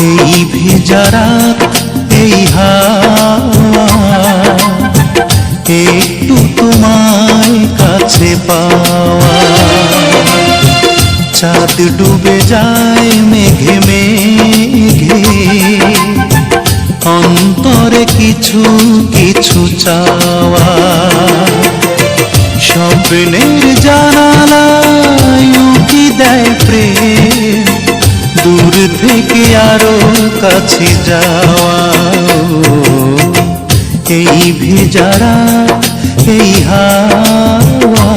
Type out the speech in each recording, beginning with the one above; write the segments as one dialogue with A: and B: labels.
A: এই ভেজারা, এই হাওয়া একটু তোমায় কাছে পাওয়া। চাঁদ ডুবে যায় মেঘে মেঘে, অন্তরে কিছু কিছু চাওয়া। স্বপ্নের জানালায় দূর থেকে আরও কাছে যাওয়া। এই ভেজারা এই হাওয়া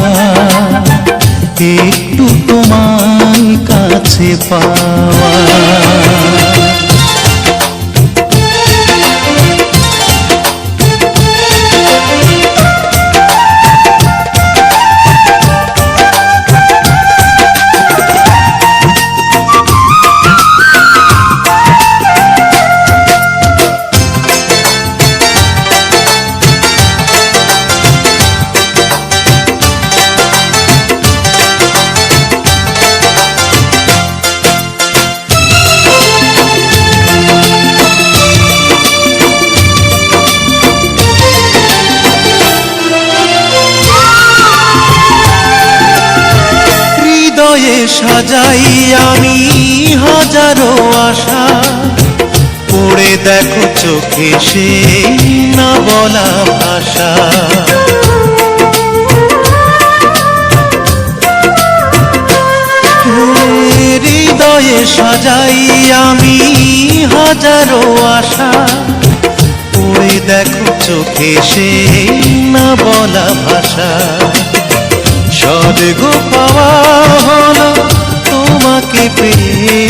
A: একটু কাছে পাওয়া। সাজাই আমি হাজারো আশা। পড়ে দেখো চোখে সে না বলা ভাষা। হৃদয়ে সাজাই আমি হাজারো আশা। পড়ে দেখো চোখে সে না বলা ভাষা। স্বর্গ পাওয়া পেয়ে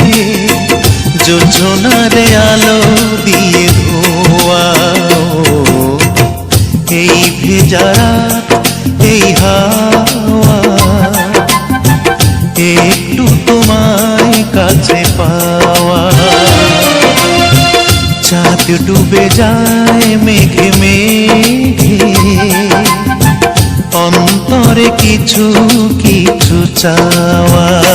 A: যোজনারে আলো দিয়ে ধোয়া। এই ভেজারা, এই হাওয়া। একটু তোমায় কাছে পাওয়া। চাঁদ ডুবে যায় মেঘে মেঘে। অন্তরে কিছু কিছু চাওয়া।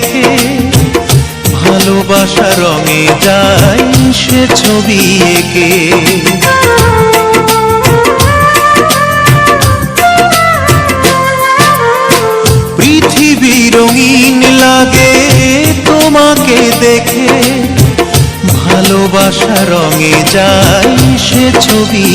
A: দেখে ভালোবাসা রঙে যায় সে ছবি এঁকে। পৃথিবী রঙিন লাগে তোমাকে দেখে, ভালোবাসা রঙে যায় সে ছবি